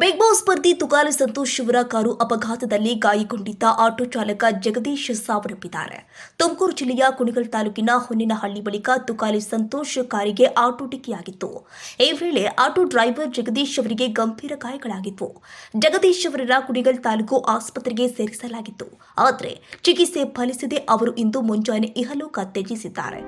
Big boss ಸ್ಪರ್ಧಿ ತುಕಾಲಿ ಸಂತೋಷ್ ಶಿವರ car ಅಪಘಾತದಲ್ಲಿ ಗಾಯಗೊಂಡಿದ್ದ ಆಟೋ ಚಾಲಕ ಜಗದೀಶ್ ಸಾವನ್ನಪ್ಪಿದ್ದಾರೆ ತುಮಕೂರು ಜಿಲ್ಲೆಯ ಕುಣಿಗಲ್ ತಾಲೂಕಿನ ಹೊನ್ನಿನಹಳ್ಳಿ ಬಳಿಕ ತುಕಾಲಿ ಸಂತೋಷ್ ಕಾರಿಗೆ ಆಟೋ ಡಿಕ್ಕಿಯಾಗಿತ್ತು. ಈ ವೇಳೆ ಆಟೋ ಡ್ರೈವರ್ ಜಗದೀಶ್ ಅವರಿಗೆ ಗಂಭೀರ ಗಾಯಗಳಾಗಿತ್ತು. ಜಗದೀಶ್ ಅವರನ್ನ ಕುಣಿಗಲ್ ತಾಲೂಕು ಆಸ್ಪತ್ರೆಗೆ ಸೇರಿಸಲಾಗಿತ್ತು. ಆದರೆ ಚಿಕಿತ್ಸೆ ಫಲಿಸದೆ ಅವರು ಇಂದು ಮುಂಜಾನೆ ಇಹಲೋಕ ತ್ಯಜಿಸಿದ್ದಾರೆ.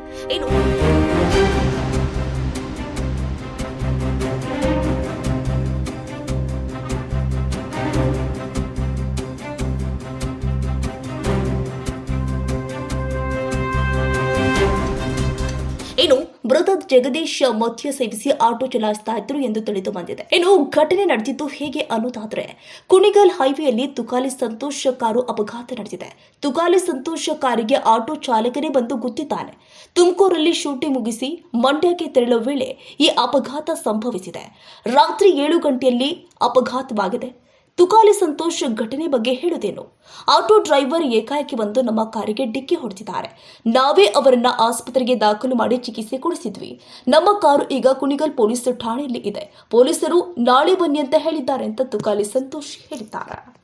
ಇನ್ನು ಮೃತ ಜಗದೀಶ್ ಮಧ್ಯ ಸೇವಿಸಿ ಆಟೋ ಚಲಾಯಿಸ್ತಾ ಇದ್ರು ಎಂದು ತಿಳಿದು ಬಂದಿದೆ. ಇನ್ನು ಘಟನೆ ನಡೆದಿದ್ದು ಹೇಗೆ ಅನ್ನೋದಾದ್ರೆ, ಕುಣಿಗಲ್ ಹೈವೇಯಲ್ಲಿ ತುಕಾಲಿ ಸಂತೋಷ್ ಕಾರು ಅಪಘಾತ ನಡೆದಿದೆ. ತುಕಾಲಿ ಸಂತೋಷ್ ಕಾರಿಗೆ ಆಟೋ ಚಾಲಕನೇ ಬಂದು ಗುತ್ತಿದ್ದಾನೆ ತುಮಕೂರಲ್ಲಿ ಶೂಟಿಂಗ್ ಮುಗಿಸಿ ಮಂಡ್ಯಕ್ಕೆ ತೆರಳುವ ವೇಳೆ ಈ ಅಪಘಾತ ಸಂಭವಿಸಿದೆ. ರಾತ್ರಿ ಏಳು ಗಂಟೆಯಲ್ಲಿ ಅಪಘಾತವಾಗಿದೆ. ತುಕಾಲಿ ಸಂತೋಷ್ ಘಟನೆ ಬಗ್ಗೆ ಹೇಳುವುದೇನು ಆಟೋ ಡ್ರೈವರ್ ಏಕಾಏಕಿ ಬಂದು ನಮ್ಮ ಕಾರಿಗೆ ಡಿಕ್ಕಿ ಹೊಡೆದಿದ್ದಾರೆ. ನಾವೇ ಅವರನ್ನ ಆಸ್ಪತ್ರೆಗೆ ದಾಖಲು ಮಾಡಿ ಚಿಕಿತ್ಸೆ ಕೊಡಿಸಿದ್ವಿ. ನಮ್ಮ ಕಾರು ಈಗ ಕುಣಿಗಲ್ ಪೊಲೀಸ್ ಠಾಣೆಯಲ್ಲಿ ಇದೆ. ಪೊಲೀಸರು ನಾಳೆ ಬನ್ನಿ ಅಂತ ಹೇಳಿದ್ದಾರೆ ಅಂತ ತುಕಾಲಿ ಸಂತೋಷ್ ಹೇಳಿದ್ದಾರೆ.